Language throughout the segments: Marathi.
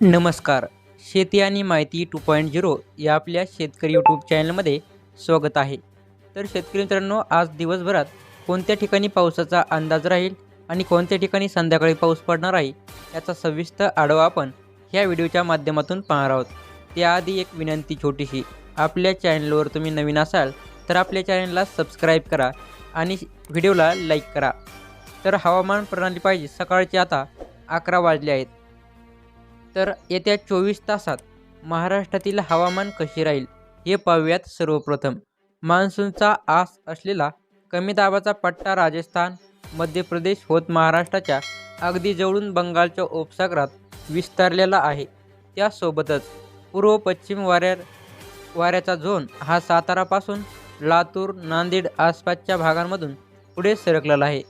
नमस्कार. शेती आणि माहिती टू पॉईंट झिरो या आपल्या शेतकरी यूट्यूब चॅनलमध्ये स्वागत आहे. तर शेतकरी मित्रांनो आज दिवसभरात कोणत्या ठिकाणी पावसाचा अंदाज राहील आणि कोणत्या ठिकाणी संध्याकाळी पाऊस पडणार आहे याचा सविस्तर आढावा आपण ह्या व्हिडिओच्या माध्यमातून पाहणार आहोत. त्याआधी एक विनंती छोटीशी आपल्या चॅनलवर तुम्ही नवीन असाल तर आपल्या चॅनलला सबस्क्राईब करा आणि व्हिडिओला लाईक करा. तर हवामान प्रणाली पाहिजे सकाळचे आता अकरा वाजले आहेत. तर येत्या चोवीस तासात महाराष्ट्रातील हवामान कसे राहील हे पाहूयात सर्वप्रथम. मान्सूनचा आस असलेला कमी दाबाचा पट्टा राजस्थान मध्य प्रदेश होत महाराष्ट्राच्या अगदी जवळून बंगालच्या उपसागरात विस्तारलेला आहे. त्यासोबतच पूर्व पश्चिम वाऱ्या वाऱ्याचा झोन हा सातारापासून लातूर नांदेड आसपासच्या भागांमधून पुढे सरकलेला आहे.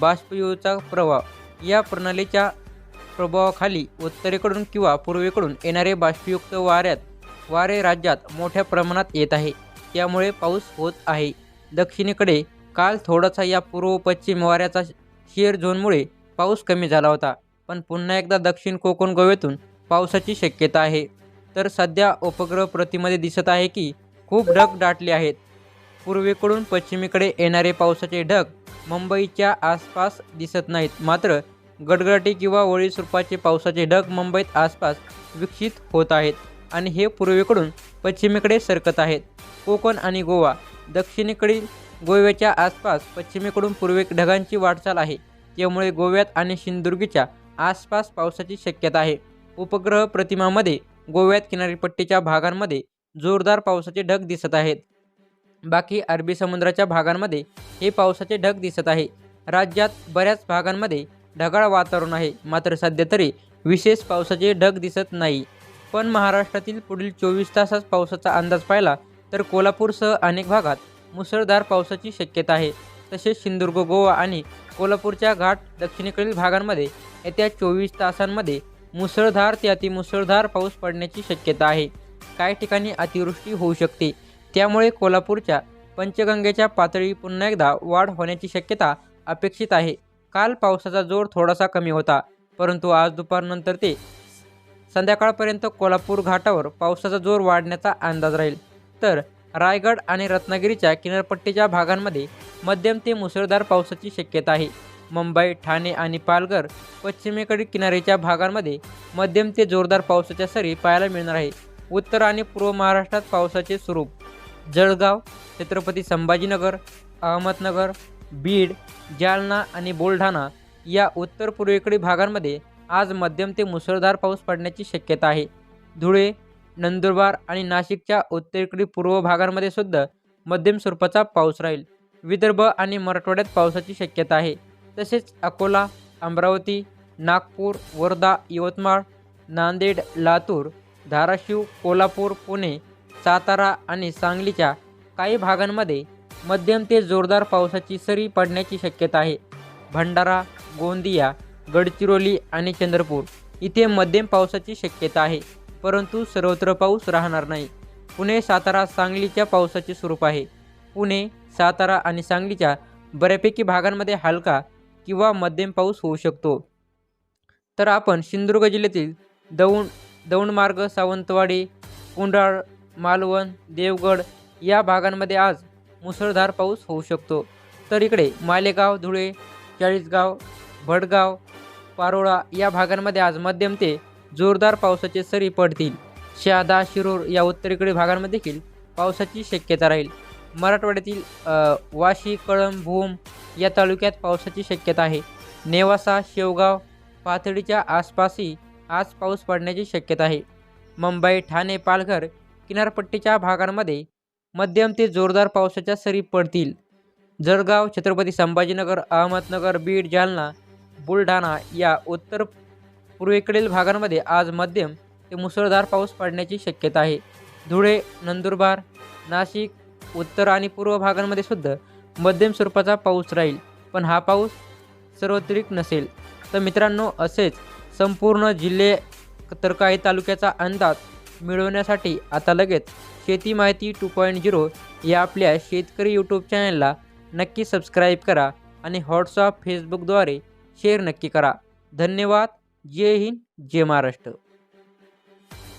बाष्पयुचा प्रवाह या प्रणालीच्या प्रभावाखाली उत्तरेकडून किंवा पूर्वेकडून येणारे बाष्पयुक्त वाऱ्यात वारे राज्यात मोठ्या प्रमाणात येत आहे. त्यामुळे पाऊस होत आहे. दक्षिणेकडे काल थोडासा या पूर्व पश्चिम वाऱ्याचा शेअर झोनमुळे पाऊस कमी झाला होता. पण पुन्हा एकदा दक्षिण कोकण गोव्यातून पावसाची शक्यता आहे. तर सध्या उपग्रह प्रतीमध्ये दिसत आहे की खूप ढग दाटले आहेत. पूर्वेकडून पश्चिमेकडे येणारे पावसाचे ढग मुंबईच्या आसपास दिसत नाहीत. मात्र गडगडाटी किंवा वळी स्वरूपाचे पावसाचे ढग मुंबईत आसपास विकसित होत आहेत आणि हे पूर्वेकडून पश्चिमेकडे सरकत आहेत. कोकण आणि गोवा दक्षिणेकडील गोव्याच्या आसपास पश्चिमेकडून पूर्वे ढगांची वाटचाल आहे. त्यामुळे गोव्यात आणि सिंधुदुर्गच्या आसपास पावसाची शक्यता आहे. उपग्रह प्रतिमामध्ये गोव्यात किनारीपट्टीच्या भागांमध्ये जोरदार पावसाचे ढग दिसत आहेत. बाकी अरबी समुद्राच्या भागांमध्ये हे पावसाचे ढग दिसत आहे. राज्यात बऱ्याच भागांमध्ये ढगाळ वातावरण आहे. मात्र सध्या तरी विशेष पावसाचे ढग दिसत नाही. पण महाराष्ट्रातील पुढील चोवीस तासात पावसाचा अंदाज पाहिला तर कोल्हापूरसह अनेक भागात मुसळधार पावसाची शक्यता आहे. तसेच सिंधुदुर्ग गोवा आणि कोल्हापूरच्या घाट दक्षिणेकडील भागांमध्ये येत्या चोवीस तासांमध्ये मुसळधार ते अतिमुसळधार पाऊस पडण्याची शक्यता आहे. काही ठिकाणी अतिवृष्टी होऊ शकते. त्यामुळे कोल्हापूरच्या पंचगंगेच्या पातळी पुन्हा एकदा वाढ होण्याची शक्यता अपेक्षित आहे. काल पावसाचा जोर थोडासा कमी होता परंतु आज दुपारनंतर ते संध्याकाळपर्यंत कोल्हापूर घाटावर पावसाचा जोर वाढण्याचा अंदाज राहील. तर रायगड आणि रत्नागिरीच्या किनारपट्टीच्या भागांमध्ये मध्यम ते मुसळधार पावसाची शक्यता आहे. मुंबई ठाणे आणि पालघर पश्चिमेकडील किनाऱ्याच्या भागांमध्ये मध्यम ते जोरदार पावसाच्या सरी पाहायला मिळणार आहे. उत्तर आणि पूर्व महाराष्ट्रात पावसाचे स्वरूप जळगाव छत्रपती संभाजीनगर अहमदनगर बीड जालना आणि बुलढाणा या उत्तर पूर्वेकडील भागांमध्ये आज मध्यम ते मुसळधार पाऊस पडण्याची शक्यता आहे. धुळे नंदुरबार आणि नाशिकच्या उत्तरेकडील पूर्व भागांमध्ये सुद्धा मध्यम स्वरूपाचा पाऊस राहील. विदर्भ आणि मराठवाड्यात पावसाची शक्यता आहे. तसेच अकोला अमरावती नागपूर वर्धा यवतमाळ नांदेड लातूर धाराशिव कोल्हापूर पुणे सातारा आणि सांगलीच्या काही भागांमध्ये मध्यम ते जोरदार पावसाची सरी पडण्याची शक्यता आहे. भंडारा गोंदिया गडचिरोली आणि चंद्रपूर इथे मध्यम पावसाची शक्यता आहे. परंतु सर्वत्र पाऊस राहणार नाही. पुणे सातारा सांगलीच्या पावसाचे स्वरूप आहे. पुणे सातारा आणि सांगलीच्या बऱ्यापैकी भागांमध्ये हलका किंवा मध्यम पाऊस होऊ शकतो. तर आपण सिंधुदुर्ग जिल्ह्यातील दौंड दौंडमार्ग सावंतवाडी कुंडाळ मालवण देवगड या भागांमध्ये आज मुसळधार पाऊस होऊ शकतो. तर इकडे मालेगाव धुळे चाळीसगाव भडगाव पारोळा या भागांमध्ये आज मध्यम ते जोरदार पावसाचे सरी पडतील. शहादा शिरूर या उत्तरेकडील भागांमध्ये देखील पावसाची शक्यता राहील. मराठवाड्यातील वाशी कळंब भूम या तालुक्यात पावसाची शक्यता आहे. नेवासा शेवगाव पाथडीच्या आसपासही आज पाऊस पडण्याची शक्यता आहे. मुंबई ठाणे पालघर किनारपट्टीच्या भागांमध्ये मध्यम ते जोरदार पावसाच्या सरी पडतील. जळगाव छत्रपती संभाजीनगर अहमदनगर बीड जालना बुलढाणा या उत्तर पूर्वेकडील भागांमध्ये आज मध्यम ते मुसळधार पाऊस पडण्याची शक्यता आहे. धुळे नंदुरबार नाशिक उत्तर आणि पूर्व भागांमध्ये सुद्धा मध्यम स्वरूपाचा पाऊस राहील. पण हा पाऊस सर्वत्रिक नसेल. तर मित्रांनो असेच संपूर्ण जिल्हे तर काही तालुक्याचा अंदाज मिळवण्यासाठी आता लगेच शेती माहिती टू पॉईंट झिरो या आपल्या शेतकरी यूट्यूब चॅनलला नक्की सबस्क्राईब करा आणि व्हॉट्सअप फेसबुकद्वारे शेअर नक्की करा. धन्यवाद. जय हिंद जय महाराष्ट्र.